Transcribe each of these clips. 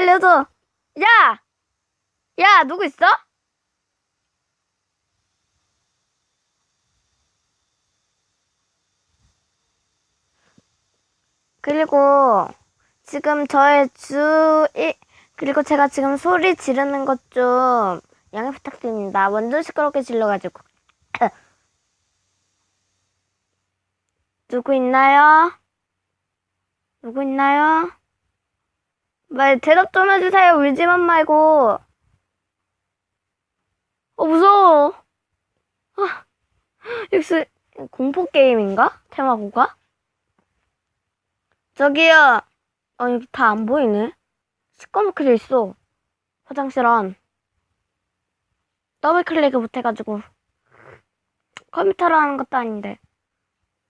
살려줘. 야! 야, 누구 있어? 그리고 지금 저의 주 1, 그리고 제가 지금 소리 지르는 것 좀 양해 부탁드립니다. 완전 시끄럽게 질러가지고. 누구 있나요? 누구 있나요? 말 대답 좀 해주세요. 울지만 말고. 어 무서워. 아, 역시 공포 게임인가? 테마고가? 저기요. 아 여기 다 안 보이네. 시꺼멓게 돼 있어. 화장실 안. 더블 클릭을 못 해가지고. 컴퓨터로 하는 것도 아닌데.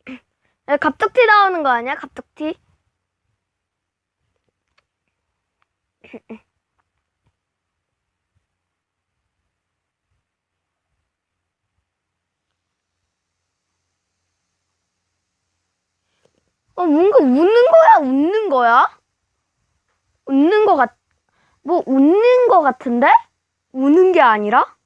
야, 갑툭튀 나오는 거 아니야? 갑툭튀? 어, 뭔가 웃는 거야? 웃는 거야? 웃는 거 같, 뭐, 웃는 거 같은데? 우는 게 아니라?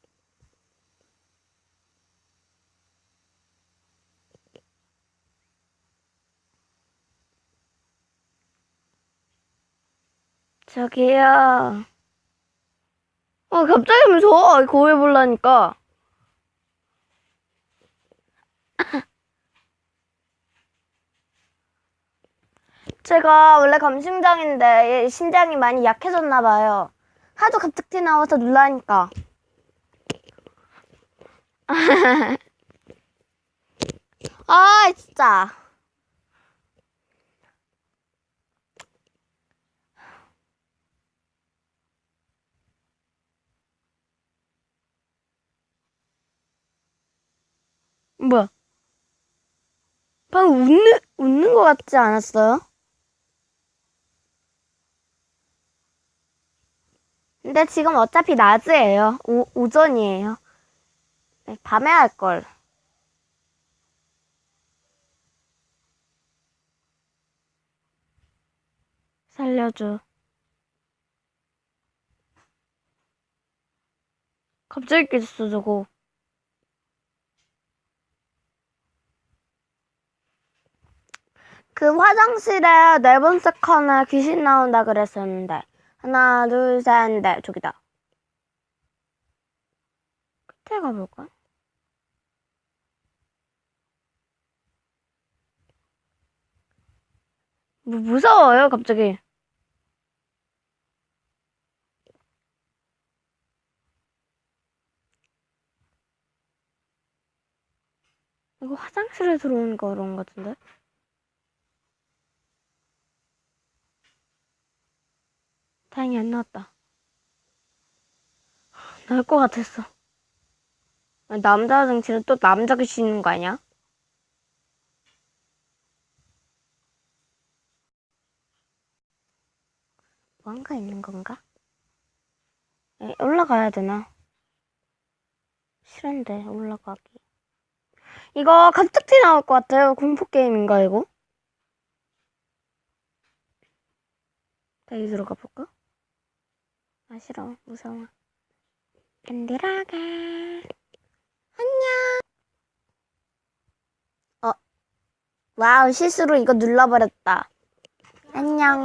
저기요. 어, 갑자기 무서워. 거울 보려니까. 제가 원래 검심장인데 얘 신장이 많이 약해졌나 봐요. 하도 갑자기 나와서 놀라니까. 아, 진짜. 뭐야? 방금 웃는, 웃는 거 같지 않았어요? 근데 지금 어차피 낮이에요. 오, 오전이에요. 네, 밤에 할 걸. 살려줘. 갑자기 깨졌어, 저거. 그 화장실에 네 번째 칸에 귀신 나온다 그랬었는데. 하나, 둘, 셋, 넷. 저기다. 끝에 가볼까? 뭐, 무서워요, 갑자기. 이거 화장실에 들어오는 거 그런 거 같은데? 다행히 안 나왔다. 나올 것 같았어. 남자 화장실은 또 남자 귀신 있는 거 아니야? 뭔가 있는 건가? 에, 올라가야 되나? 싫은데 올라가기. 이거 갑툭튀 나올 것 같아요. 공포 게임인가 이거? 여기 들어가 볼까? 아 싫어 무서워. 안 들어가. 안녕. 어. 와우 실수로 이거 눌러버렸다. 안녕.